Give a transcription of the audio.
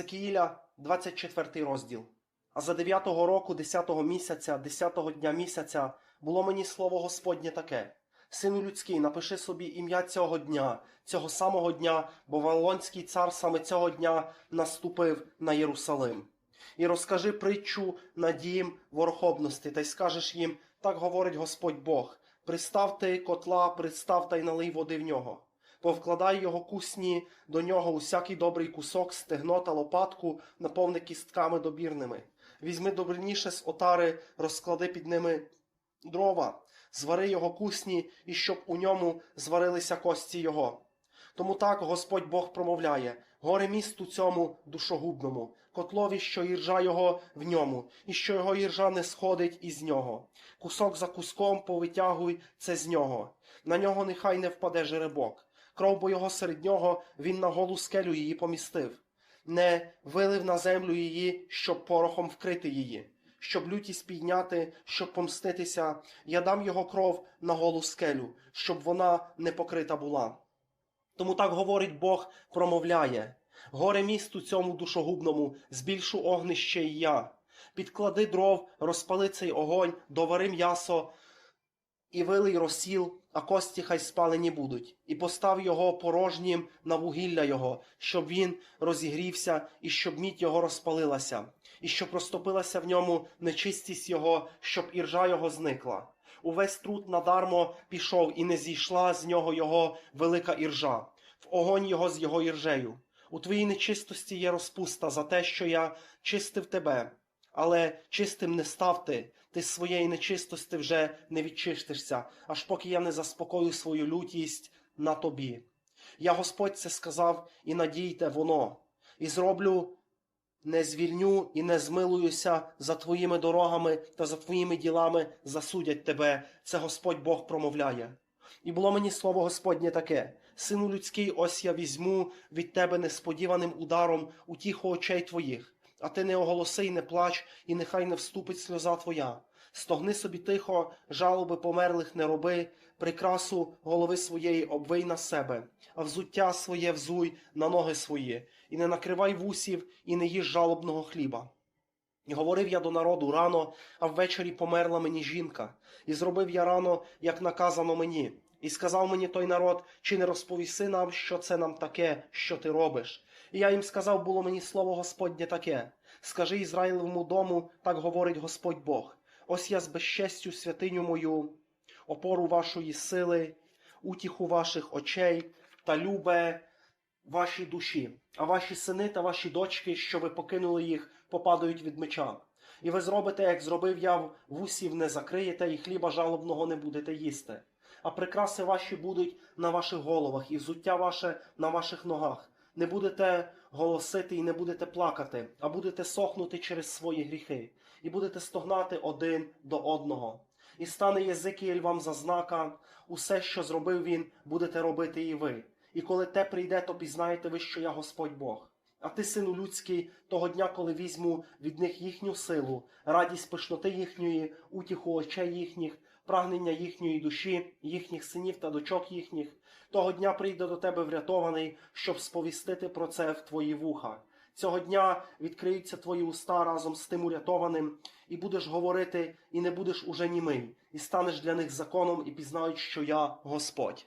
Закиїля, 24 розділ. А за дев'ятого року, десятого місяця, десятого дня місяця, було мені слово Господнє таке. Сину людський, напиши собі ім'я цього дня, цього самого дня, бо Вавилонський цар саме цього дня наступив на Єрусалим. І розкажи притчу на дім ворохобності, та й скажеш їм, так говорить Господь Бог, пристав ти котла, пристав та й налий води в нього. Повкладай його кусні до нього усякий добрий кусок, стегно та лопатку, наповни кістками добірними. Візьми добрніше з отари, розклади під ними дрова, звари його кусні, і щоб у ньому зварилися кості його. Тому так Господь Бог промовляє: горе місту цьому душогубному, котлові, що іржа його в ньому, і що його іржа не сходить із нього. Кусок за куском повитягуй це з нього. На нього нехай не впаде жеребок. Кров бо його серед нього він на голу скелю її помістив. Не вилив на землю її, щоб порохом вкрити її, щоб лютість підняти, щоб помститися. Я дам його кров на голу скелю, щоб вона не покрита була. Тому так говорить Бог, промовляє: горе місту цьому душогубному, збільшу огнище і я. Підклади дров, розпали цей огонь, довари м'ясо і вилий розсіл, а кості хай спалені будуть, і постав його порожнім на вугілля його, щоб він розігрівся, і щоб мідь його розпалилася, і щоб розтопилася в ньому нечистість його, щоб іржа його зникла. Увесь труд надармо пішов, і не зійшла з нього його велика іржа, в огонь його з його іржею. У твоїй нечистості є розпуста за те, що я чистив тебе, але чистим не став ти, з своєї нечистості вже не відчистишся, аж поки я не заспокою свою лютість на тобі. Я Господь це сказав, і надійте воно, і зроблю не звільню і не змилуюся за твоїми дорогами та за твоїми ділами засудять тебе. Це Господь Бог промовляє. І було мені слово Господнє таке: Сину людський, ось я візьму від тебе несподіваним ударом утіху очей твоїх, а ти не оголоси й не плач, і нехай не вступить сльоза твоя. Стогни собі тихо, жалоби померлих не роби, прикрасу голови своєї обвий на себе, а взуття своє взуй на ноги свої, і не накривай вусів, і не їж жалобного хліба. І говорив я до народу рано, а ввечері померла мені жінка, і зробив я рано, як наказано мені. І сказав мені той народ, чи не розповіси нам, що це нам таке, що ти робиш. І я їм сказав, було мені слово Господнє таке. Скажи Ізраїлевому дому, так говорить Господь Бог. Ось я з безчестю святиню мою, опору вашої сили, утіху ваших очей та любе вашій душі, а ваші сини та ваші дочки, що ви покинули їх, попадають від меча. І ви зробите, як зробив я вусів, не закриєте, і хліба жалобного не будете їсти. А прикраси ваші будуть на ваших головах, і взуття ваше на ваших ногах. Не будете голосити і не будете плакати, а будете сохнути через свої гріхи, і будете стогнати один до одного. І стане Єзикіель вам за знака, усе, що зробив він, будете робити і ви. І коли те прийде, то пізнаєте ви, що я Господь Бог. А ти, сину людський, того дня, коли візьму від них їхню силу, радість пишноти їхньої, утіху очей їхніх, прагнення їхньої душі, їхніх синів та дочок їхніх, того дня прийде до тебе врятований, щоб сповістити про це в твої вуха. Цього дня відкриються твої уста разом з тим урятованим, і будеш говорити, і не будеш уже німий, і станеш для них законом, і пізнають, що я Господь.